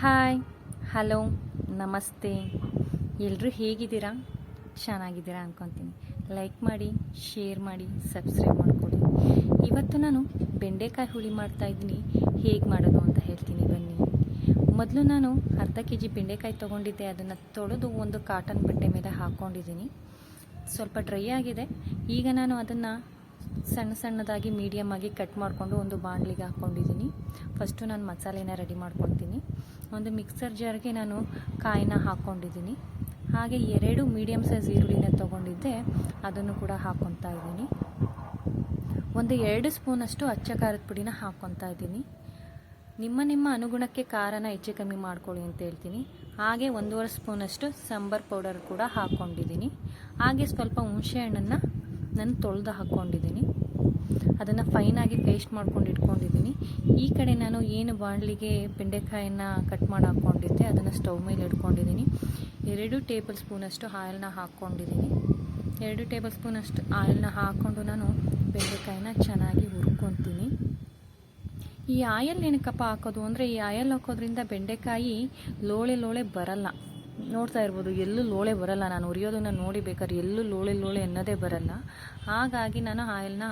Hi, hello, ನಮಸ್ತೆ. ಎಲ್ಲರೂ ಹೇಗಿದ್ದೀರಾ? ಚೆನ್ನಾಗಿದ್ದೀರಾ ಅಂದ್ಕೊತೀನಿ ಲೈಕ್ ಮಾಡಿ ಶೇರ್ ಮಾಡಿ ಸಬ್ಸ್ಕ್ರೈಬ್ ಮಾಡ್ಕೊಳ್ಳಿ ಇವತ್ತು ನಾನು ಬೆಂಡೆಕಾಯಿ ಹುಳಿ ಮಾಡ್ತಾ ಇದ್ದೀನಿ. ಹೇಗೆ ಮಾಡೋದು ಅಂತ ಹೇಳ್ತೀನಿ ಬನ್ನಿ. ಮೊದಲು ನಾನು ಅರ್ಧ ಕೆ ಜಿ ಬೆಂಡೆಕಾಯಿ ತೊಗೊಂಡಿದ್ದೆ. ಅದನ್ನು ತೊಳೆದು ಒಂದು ಕಾಟನ್ ಬಟ್ಟೆ ಮೇಲೆ ಹಾಕ್ಕೊಂಡಿದ್ದೀನಿ ಸ್ವಲ್ಪ ಡ್ರೈ ಆಗಿದೆ. ಈಗ ನಾನು ಅದನ್ನು ಸಣ್ಣ ಸಣ್ಣದಾಗಿ ಮೀಡಿಯಮ್ ಆಗಿ ಕಟ್ ಮಾಡಿಕೊಂಡು ಒಂದು ಬಾಣಲಿಗೆ ಹಾಕ್ಕೊಂಡಿದ್ದೀನಿ ಫಸ್ಟು ನಾನು ಮಸಾಲೆನ ರೆಡಿ ಮಾಡ್ಕೊತೀನಿ ಒಂದು ಮಿಕ್ಸರ್ ಜಾರ್ಗೆ ನಾನು ಕಾಯಿನ ಹಾಕ್ಕೊಂಡಿದ್ದೀನಿ ಹಾಗೆ ಎರಡು ಮೀಡಿಯಮ್ ಸೈಜ್ ಈರುಳ್ಳಿನ ತೊಗೊಂಡಿದ್ದೆ. ಅದನ್ನು ಕೂಡ ಹಾಕ್ಕೊತಾ ಇದ್ದೀನಿ. ಒಂದು ಎರಡು ಸ್ಪೂನಷ್ಟು ಅಚ್ಚ ಖಾರದ ಪುಡಿನ ಹಾಕ್ಕೊತಾ ಇದ್ದೀನಿ. ನಿಮ್ಮ ನಿಮ್ಮ ಅನುಗುಣಕ್ಕೆ ಖಾರನ ಹೆಚ್ಚು ಕಮ್ಮಿ ಮಾಡ್ಕೊಳ್ಳಿ ಅಂತ ಹೇಳ್ತೀನಿ. ಹಾಗೆ ಒಂದೂವರೆ ಸ್ಪೂನಷ್ಟು ಸಾಂಬಾರ್ ಪೌಡರ್ ಕೂಡ ಹಾಕ್ಕೊಂಡಿದ್ದೀನಿ ಹಾಗೆ ಸ್ವಲ್ಪ ಹುಣಸೆ ಹಣ್ಣನ್ನು ನಾನು ತೊಳೆದು ಹಾಕ್ಕೊಂಡಿದ್ದೀನಿ ಅದನ್ನು ಫೈನಾಗಿ ಪೇಸ್ಟ್ ಮಾಡ್ಕೊಂಡು ಇಟ್ಕೊಂಡಿದ್ದೀನಿ. ಈ ಕಡೆ ನಾನು ಏನು ಬಾಣಲಿಗೆ ಬೆಂಡೆಕಾಯನ್ನು ಕಟ್ ಮಾಡಿ ಹಾಕ್ಕೊಂಡಿದ್ದೆ ಅದನ್ನು ಸ್ಟವ್ ಮೇಲೆ ಇಟ್ಕೊಂಡಿದ್ದೀನಿ. ಎರಡು ಟೇಬಲ್ ಸ್ಪೂನಷ್ಟು ಆಯಿಲ್ನ ಹಾಕ್ಕೊಂಡಿದ್ದೀನಿ ಎರಡು ಟೇಬಲ್ ಸ್ಪೂನಷ್ಟು ಆಯಿಲ್ನ ಹಾಕ್ಕೊಂಡು ನಾನು ಬೆಂಡೆಕಾಯಿನ ಚೆನ್ನಾಗಿ ಹುರ್ಕೊತೀನಿ. ಈ ಆಯಲ್ ಏನಕ್ಕಪ್ಪ ಹಾಕೋದು ಅಂದರೆ, ಈ ಆಯಲ್ ಹಾಕೋದ್ರಿಂದ ಬೆಂಡೆಕಾಯಿ ಲೋಳೆ ಲೋಳೆ ಬರಲ್ಲ. ನೋಡ್ತಾ ಇರ್ಬೋದು, ಎಲ್ಲೂ ಲೋಳೆ ಬರಲ್ಲ. ನಾನು ಉರಿಯೋದನ್ನು ನೋಡಿ ಬೇಕಾದ್ರೆ ಎಲ್ಲೂ ಲೋಳೆ ಲೋಳೆ ಅನ್ನೋದೇ ಬರಲ್ಲ. ಹಾಗಾಗಿ ನಾನು ಆಯಲ್ನ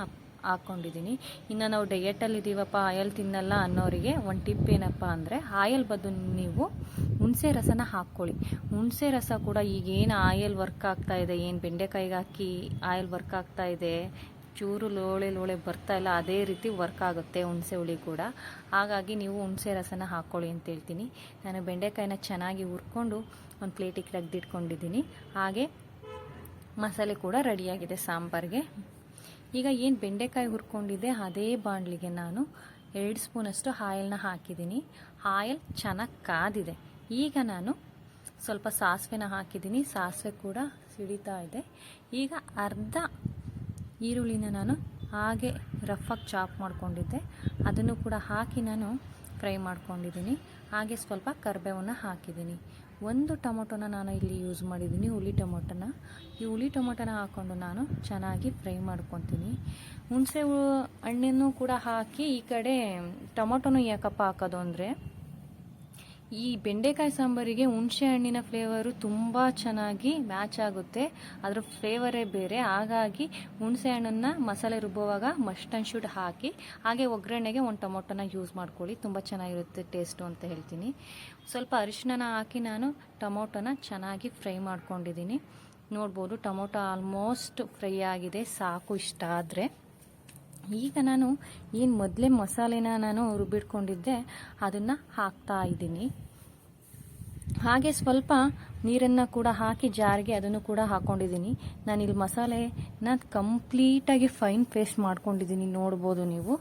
ಹಾಕ್ಕೊಂಡಿದ್ದೀನಿ ಇನ್ನು ನಾವು ಡಯೆಟಲ್ಲಿದ್ದೀವಪ್ಪ ಆಯಲ್ ತಿನ್ನಲ್ಲ ಅನ್ನೋರಿಗೆ ಒಂದು ಟಿಪ್ ಏನಪ್ಪ ಅಂದರೆ, ಆಯಲ್ ಬದಲು ನೀವು ಹುಣಸೆ ರಸನ ಹಾಕ್ಕೊಳ್ಳಿ. ಹುಣಸೆ ರಸ ಕೂಡ ಈಗೇನು ಆಯಲ್ ವರ್ಕ್ ಆಗ್ತಾ ಇದೆ, ಏನು ಬೆಂಡೆಕಾಯಿಗೆ ಹಾಕಿ ಆಯಲ್ ವರ್ಕ್ ಆಗ್ತಾ ಇದೆ, ಚೂರು ಲೋಳೆ ಲೋಳೆ ಬರ್ತಾ ಇಲ್ಲ, ಅದೇ ರೀತಿ ವರ್ಕ್ ಆಗುತ್ತೆ ಹುಣಸೆ ಹುಳಿ ಕೂಡ. ಹಾಗಾಗಿ ನೀವು ಹುಣಸೆ ರಸನ ಹಾಕ್ಕೊಳ್ಳಿ ಅಂತ ಹೇಳ್ತೀನಿ. ನಾನು ಬೆಂಡೆಕಾಯಿನ ಚೆನ್ನಾಗಿ ಹುರ್ಕೊಂಡು ಒಂದು ಪ್ಲೇಟಿಗೆ ತೆಗೆದಿಟ್ಕೊಂಡಿದ್ದೀನಿ ಹಾಗೆ ಮಸಾಲೆ ಕೂಡ ರೆಡಿಯಾಗಿದೆ ಸಾಂಬಾರಿಗೆ. ಈಗ ಏನು ಬೆಂಡೆಕಾಯಿ ಹುರ್ಕೊಂಡಿದ್ದೆ, ಅದೇ ಬಾಣಲಿಗೆ ನಾನು ಎರಡು ಸ್ಪೂನಷ್ಟು ಆಯಿಲ್ನ ಹಾಕಿದ್ದೀನಿ. ಆಯಿಲ್ ಚೆನ್ನಾಗಿ ಕಾದಿದೆ. ಈಗ ನಾನು ಸ್ವಲ್ಪ ಸಾಸಿವೆನ ಹಾಕಿದ್ದೀನಿ. ಸಾಸಿವೆ ಕೂಡ ಸಿಡಿತಾ ಇದೆ. ಈಗ ಅರ್ಧ ಈರುಳ್ಳಿನ ನಾನು ಹಾಗೆ ರಫಾಗಿ ಚಾಪ್ ಮಾಡಿಕೊಂಡಿದ್ದೆ. ಅದನ್ನು ಕೂಡ ಹಾಕಿ ನಾನು ಫ್ರೈ ಮಾಡ್ಕೊಂಡಿದ್ದೀನಿ. ಹಾಗೆ ಸ್ವಲ್ಪ ಕರ್ಬೇವನ್ನು ಹಾಕಿದ್ದೀನಿ. ಒಂದು ಟೊಮೊಟೊನ ನಾನು ಇಲ್ಲಿ ಯೂಸ್ ಮಾಡಿದ್ದೀನಿ, ಹುಳಿ ಟೊಮೊಟೊನ. ಈ ಹುಳಿ ಟೊಮೊಟೊನ ಹಾಕ್ಕೊಂಡು ನಾನು ಚೆನ್ನಾಗಿ ಫ್ರೈ ಮಾಡ್ಕೊತೀನಿ. ಹುಣಸೆ ಹಣ್ಣನ್ನು ಕೂಡ ಹಾಕಿ ಈ ಕಡೆ ಟೊಮೊಟೊನು ಯಾಕಪ್ಪ ಹಾಕೋದು ಅಂದರೆ ಈ ಬೆಂಡೆಕಾಯಿ ಸಾಂಬಾರಿಗೆ ಹುಣಸೆ ಹಣ್ಣಿನ ಫ್ಲೇವರು ತುಂಬ ಚೆನ್ನಾಗಿ ಮ್ಯಾಚ್ ಆಗುತ್ತೆ. ಅದರ ಫ್ಲೇವರೇ ಬೇರೆ. ಹಾಗಾಗಿ ಹುಣಸೆ ಹಣ್ಣನ್ನು ಮಸಾಲೆ ರುಬ್ಬುವಾಗ ಮಸ್ಟ್ ಆ್ಯಂಡ್ ಶುಡ್ ಹಾಕಿ, ಹಾಗೆ ಒಗ್ಗರಣೆಗೆ ಒಂದು ಟೊಮೊಟೊನ ಯೂಸ್ ಮಾಡ್ಕೊಳ್ಳಿ. ತುಂಬ ಚೆನ್ನಾಗಿರುತ್ತೆ ಟೇಸ್ಟು ಅಂತ ಹೇಳ್ತೀನಿ. ಸ್ವಲ್ಪ ಅರಿಶಿನ ಹಾಕಿ ನಾನು ಟೊಮೊಟೊನ ಚೆನ್ನಾಗಿ ಫ್ರೈ ಮಾಡ್ಕೊಂಡಿದ್ದೀನಿ. ನೋಡ್ಬೋದು ಟೊಮೊಟೊ ಆಲ್ಮೋಸ್ಟ್ ಫ್ರೈ ಆಗಿದೆ. ಸಾಕು ಇಷ್ಟ ಆದರೆ. ಈಗ ನಾನು ಏನು ಮೊದಲೇ ಮಸಾಲೆನ ನಾನು ರುಬ್ಬಿಟ್ಕೊಂಡಿದ್ದೆ, ಅದನ್ನು ಹಾಕ್ತಾ ಇದ್ದೀನಿ. ಹಾಗೆ ಸ್ವಲ್ಪ ನೀರನ್ನು ಕೂಡ ಹಾಕಿ ಜಾರಿಗೆ ಅದನ್ನು ಕೂಡ ಹಾಕ್ಕೊಂಡಿದ್ದೀನಿ ನಾನಿಲ್ಲಿ ಮಸಾಲೆನ ಕಂಪ್ಲೀಟಾಗಿ ಫೈನ್ ಪೇಸ್ಟ್ ಮಾಡ್ಕೊಂಡಿದ್ದೀನಿ, ನೋಡ್ಬೋದು ನೀವು.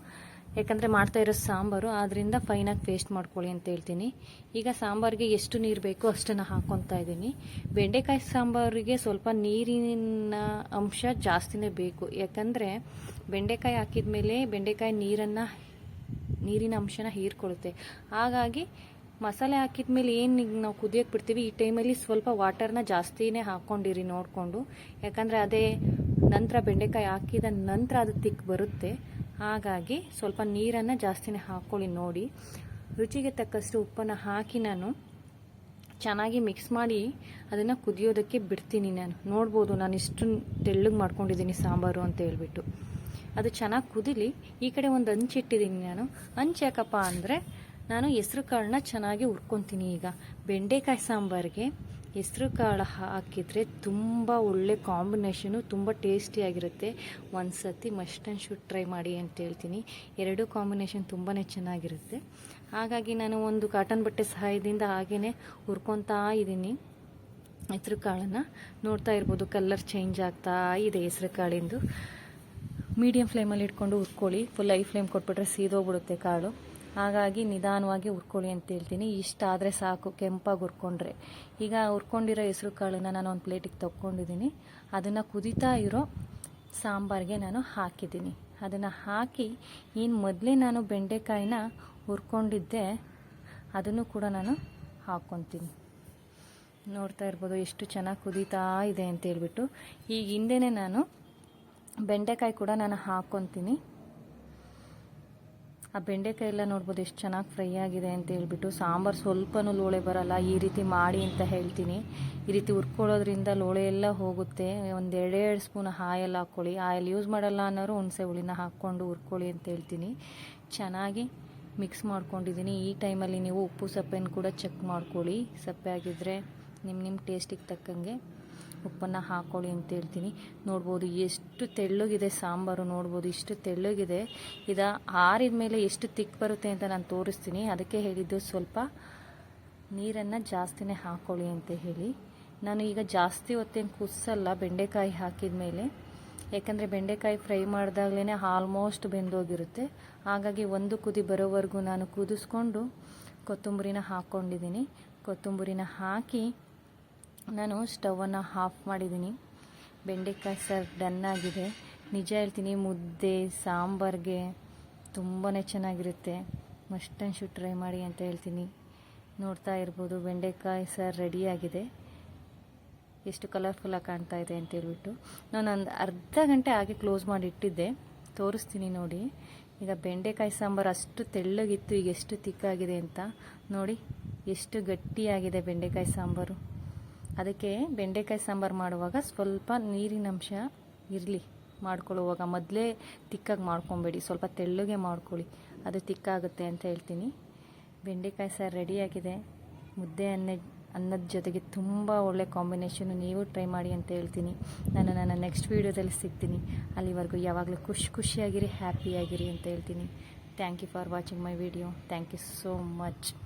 ಯಾಕಂದರೆ ಮಾಡ್ತಾ ಇರೋ ಸಾಂಬಾರು ಆದ್ದರಿಂದ ಫೈನಾಗಿ ಪೇಸ್ಟ್ ಮಾಡ್ಕೊಳ್ಳಿ ಅಂತ ಹೇಳ್ತೀನಿ. ಈಗ ಸಾಂಬಾರಿಗೆ ಎಷ್ಟು ನೀರು ಬೇಕೋ ಅಷ್ಟನ್ನು ಹಾಕ್ಕೊತಾ ಇದ್ದೀನಿ. ಬೆಂಡೆಕಾಯಿ ಸಾಂಬಾರಿಗೆ ಸ್ವಲ್ಪ ನೀರಿನ ಅಂಶ ಜಾಸ್ತಿನೇ ಬೇಕು. ಯಾಕಂದರೆ ಬೆಂಡೆಕಾಯಿ ಹಾಕಿದ ಮೇಲೆ ಬೆಂಡೆಕಾಯಿ ನೀರನ್ನು, ನೀರಿನ ಅಂಶನ ಹೀರ್ಕೊಳ್ಳುತ್ತೆ. ಹಾಗಾಗಿ ಮಸಾಲೆ ಹಾಕಿದ ಮೇಲೆ ಏನು ನಾವು ಕುದಿಯೋಕೆ ಬಿಡ್ತೀವಿ, ಈ ಟೈಮಲ್ಲಿ ಸ್ವಲ್ಪ ವಾಟರ್ನ ಜಾಸ್ತಿನೇ ಹಾಕ್ಕೊಂಡಿರಿ ನೋಡಿಕೊಂಡು. ಯಾಕಂದರೆ ಅದೇ ನಂತರ ಬೆಂಡೆಕಾಯಿ ಹಾಕಿದ ನಂತರ ಅದು ತಿಕ್ ಬರುತ್ತೆ. ಹಾಗಾಗಿ ಸ್ವಲ್ಪ ನೀರನ್ನು ಜಾಸ್ತಿನೇ ಹಾಕ್ಕೊಳ್ಳಿ ನೋಡಿ. ರುಚಿಗೆ ತಕ್ಕಷ್ಟು ಉಪ್ಪನ್ನು ಹಾಕಿ ನಾನು ಚೆನ್ನಾಗಿ ಮಿಕ್ಸ್ ಮಾಡಿ ಅದನ್ನು ಕುದಿಯೋದಕ್ಕೆ ಬಿಡ್ತೀನಿ ನಾನು. ನೋಡ್ಬೋದು ನಾನು ಇಷ್ಟು ತೆಳ್ಳಗೆ ಮಾಡ್ಕೊಂಡಿದ್ದೀನಿ ಸಾಂಬಾರು ಅಂತ ಹೇಳ್ಬಿಟ್ಟು. ಅದು ಚೆನ್ನಾಗಿ ಕುದಿಲಿ. ಈ ಕಡೆ ಒಂದು ಹಂಚಿಟ್ಟಿದ್ದೀನಿ ನಾನು. ಹಂಚು ಯಾಕಪ್ಪ ಅಂದರೆ ನಾನು ಹೆಸ್ರು ಕಾಳನ್ನ ಚೆನ್ನಾಗಿ ಉರ್ಕೊತೀನಿ ಈಗ. ಬೆಂಡೆಕಾಯಿ ಸಾಂಬಾರಿಗೆ ಹೆಸ್ರು ಕಾಳು ಹಾಕಿದರೆ ತುಂಬ ಒಳ್ಳೆ ಕಾಂಬಿನೇಷನು, ತುಂಬ ಟೇಸ್ಟಿಯಾಗಿರುತ್ತೆ ಒಂದು ಸತಿ ಮಸ್ಟ್ ಆ್ಯಂಡ್ ಶುಡ್ ಟ್ರೈ ಮಾಡಿ ಅಂತ ಹೇಳ್ತೀನಿ. ಎರಡೂ ಕಾಂಬಿನೇಷನ್ ತುಂಬಾ ಚೆನ್ನಾಗಿರುತ್ತೆ. ಹಾಗಾಗಿ ನಾನು ಒಂದು ಕಾಟನ್ ಬಟ್ಟೆ ಸಹಾಯದಿಂದ ಹಾಗೆಯೇ ಹುರ್ಕೊತಾ ಇದ್ದೀನಿ ಹೆಸರು ಕಾಳನ್ನು ನೋಡ್ತಾ ಇರ್ಬೋದು ಕಲರ್ ಚೇಂಜ್ ಆಗ್ತಾ ಇದೆ ಹೆಸರು ಕಾಳಿಂದು. ಮೀಡಿಯಂ ಫ್ಲೇಮಲ್ಲಿ ಇಟ್ಕೊಂಡು ಹುರ್ಕೊಳ್ಳಿ. ಫುಲ್ ಐ ಫ್ಲೇಮ್ ಕೊಟ್ಬಿಟ್ರೆ ಸೀದೋಗ್ಬಿಡುತ್ತೆ ಕಾಳು. ಹಾಗಾಗಿ ನಿಧಾನವಾಗಿ ಹುರ್ಕೊಳ್ಳಿ ಅಂತ ಹೇಳ್ತೀನಿ. ಇಷ್ಟ ಆದರೆ ಸಾಕು, ಕೆಂಪಾಗಿ ಹುರ್ಕೊಂಡ್ರೆ. ಈಗ ಹುರ್ಕೊಂಡಿರೋ ಹೆಸ್ರು ಕಾಳನ್ನು ನಾನು ಒಂದು ಪ್ಲೇಟಿಗೆ ತೊಗೊಂಡಿದ್ದೀನಿ ಅದನ್ನು ಕುದಿತಾ ಇರೋ ಸಾಂಬಾರಿಗೆ ನಾನು ಹಾಕಿದ್ದೀನಿ. ಅದನ್ನು ಹಾಕಿ ಇನ್ನು ಮೊದಲೇ ನಾನು ಬೆಂಡೆಕಾಯಿನ ಹುರ್ಕೊಂಡಿದ್ದೆ, ಅದನ್ನು ಕೂಡ ನಾನು ಹಾಕ್ಕೊತೀನಿ ನೋಡ್ತಾ ಇರ್ಬೋದು ಎಷ್ಟು ಚೆನ್ನಾಗಿ ಕುದೀತಾ ಇದೆ ಅಂತ ಹೇಳ್ಬಿಟ್ಟು. ಈಗ ಹಿಂದೆನೇ ನಾನು ಬೆಂಡೆಕಾಯಿ ಕೂಡ ನಾನು ಹಾಕ್ಕೊತೀನಿ ಆ ಬೆಂಡೆಕಾಯಿ ಎಲ್ಲ ನೋಡ್ಬೋದು ಎಷ್ಟು ಚೆನ್ನಾಗಿ ಫ್ರೈ ಆಗಿದೆ ಅಂತ ಹೇಳ್ಬಿಟ್ಟು ಸಾಂಬಾರು ಸ್ವಲ್ಪನೂ ಲೋಳೆ ಬರಲ್ಲ, ಈ ರೀತಿ ಮಾಡಿ ಅಂತ ಹೇಳ್ತೀನಿ. ಈ ರೀತಿ ಹುರ್ಕೊಳ್ಳೋದ್ರಿಂದ ಲೋಳೆ ಎಲ್ಲ ಹೋಗುತ್ತೆ. ಒಂದು ಎರಡೆರಡು ಸ್ಪೂನ್ ಆಯಲ್ ಹಾಕ್ಕೊಳ್ಳಿ. ಆಯಲ್ ಯೂಸ್ ಮಾಡಲ್ಲ ಅನ್ನೋರು ಹುಣಸೆ ಹುಳಿನ ಹಾಕ್ಕೊಂಡು ಹುರ್ಕೊಳ್ಳಿ ಅಂತ ಹೇಳ್ತೀನಿ. ಚೆನ್ನಾಗಿ ಮಿಕ್ಸ್ ಮಾಡ್ಕೊಂಡಿದ್ದೀನಿ. ಈ ಟೈಮಲ್ಲಿ ನೀವು ಉಪ್ಪು ಸಪ್ಪೆನ ಕೂಡ ಚೆಕ್ ಮಾಡ್ಕೊಳ್ಳಿ. ಸಪ್ಪೆ ಆಗಿದ್ದರೆ ನಿಮ್ಮ ನಿಮ್ಮ ಟೇಸ್ಟಿಗೆ ತಕ್ಕಂಗೆ. ಉಪ್ಪನ್ನು ಹಾಕ್ಕೊಳ್ಳಿ ಅಂತ ಹೇಳ್ತೀನಿ. ನೋಡ್ಬೋದು ಎಷ್ಟು ತೆಳ್ಳಗಿದೆ ಸಾಂಬಾರು, ನೋಡ್ಬೋದು ಇಷ್ಟು ತೆಳ್ಳಗಿದೆ. ಇದು ಆರಿದ ಮೇಲೆ ಎಷ್ಟು ತಿಕ್ ಬರುತ್ತೆ ಅಂತ ನಾನು ತೋರಿಸ್ತೀನಿ. ಅದಕ್ಕೆ ಹೇಳಿದ್ದು ಸ್ವಲ್ಪ ನೀರನ್ನು ಜಾಸ್ತಿನೇ ಹಾಕ್ಕೊಳ್ಳಿ ಅಂತ ಹೇಳಿ. ನಾನು ಈಗ ಜಾಸ್ತಿ ಹೊತ್ತೇನು ಕುದಿಸಲ್ಲ ಬೆಂಡೆಕಾಯಿ ಹಾಕಿದ ಮೇಲೆ. ಯಾಕಂದರೆ ಬೆಂಡೆಕಾಯಿ ಫ್ರೈ ಮಾಡಿದಾಗಲೇ ಆಲ್ಮೋಸ್ಟ್ ಬೆಂದೋಗಿರುತ್ತೆ. ಹಾಗಾಗಿ ಒಂದು ಕುದಿ ಬರೋವರೆಗೂ ನಾನು ಕುದಿಸ್ಕೊಂಡು ಕೊತ್ತಂಬರಿನ ಹಾಕ್ಕೊಂಡಿದ್ದೀನಿ ಕೊತ್ತಂಬರಿನ ಹಾಕಿ ನಾನು ಸ್ಟವನ್ನು ಹಾಫ್ ಮಾಡಿದ್ದೀನಿ. ಬೆಂಡೆಕಾಯಿ ಸರ್ ಡನ್ ಆಗಿದೆ. ನಿಜ ಹೇಳ್ತೀನಿ, ಮುದ್ದೆ, ಸಾಂಬಾರ್ಗೆ ತುಂಬಾ ಚೆನ್ನಾಗಿರುತ್ತೆ. ಮಸ್ಟ್ ಟ್ರೈ ಮಾಡಿ ಅಂತ ಹೇಳ್ತೀನಿ. ನೋಡ್ತಾ ಇರ್ಬೋದು, ಬೆಂಡೆಕಾಯಿ ಸರ್ ರೆಡಿಯಾಗಿದೆ ಎಷ್ಟು ಕಲರ್ಫುಲ್ಲಾಗಿ ಕಾಣ್ತಾ ಇದೆ ಅಂತ ಹೇಳ್ಬಿಟ್ಟು. ನಾನು ಒಂದು ಅರ್ಧ ಗಂಟೆ ಹಾಗೆ ಕ್ಲೋಸ್ ಮಾಡಿ ಇಟ್ಟಿದ್ದೆ. ತೋರಿಸ್ತೀನಿ ನೋಡಿ. ಈಗ ಬೆಂಡೆಕಾಯಿ ಸಾಂಬಾರು ಅಷ್ಟು ತೆಳ್ಳಗಿತ್ತು, ಈಗ ಎಷ್ಟು ತಿಕ್ಕಾಗಿದೆ ಅಂತ ನೋಡಿ. ಎಷ್ಟು ಗಟ್ಟಿಯಾಗಿದೆ ಬೆಂಡೆಕಾಯಿ ಸಾಂಬಾರು. ಅದಕ್ಕೆ ಬೆಂಡೆಕಾಯಿ ಸಾಂಬಾರು ಮಾಡುವಾಗ ಸ್ವಲ್ಪ ನೀರಿನಂಶ ಇರಲಿ. ಮಾಡ್ಕೊಳ್ಳುವಾಗ ಮೊದಲೇ ತಿಕ್ಕಾಗಿ ಮಾಡ್ಕೊಬೇಡಿ. ಸ್ವಲ್ಪ ತೆಳ್ಳಗೆ ಮಾಡ್ಕೊಳ್ಳಿ. ಅದು ತಿಕ್ಕಾಗುತ್ತೆ ಅಂತ ಹೇಳ್ತೀನಿ. ಬೆಂಡೆಕಾಯಿ ಸಾರು ರೆಡಿಯಾಗಿದೆ. ಮುದ್ದೆ ಅನ್ನ, ಅನ್ನದ ಜೊತೆಗೆ ತುಂಬ ಒಳ್ಳೆ ಕಾಂಬಿನೇಷನ್ನು ನೀವು ಟ್ರೈ ಮಾಡಿ ಅಂತ ಹೇಳ್ತೀನಿ. ನಾನು ನನ್ನ ನೆಕ್ಸ್ಟ್ ವೀಡಿಯೋದಲ್ಲಿ ಸಿಗ್ತೀನಿ. ಅಲ್ಲಿವರೆಗೂ ಯಾವಾಗಲೂ ಖುಷಿ ಖುಷಿಯಾಗಿರಿ, ಹ್ಯಾಪಿಯಾಗಿರಿ ಅಂತ ಹೇಳ್ತೀನಿ. Thank you for watching my video thank you so much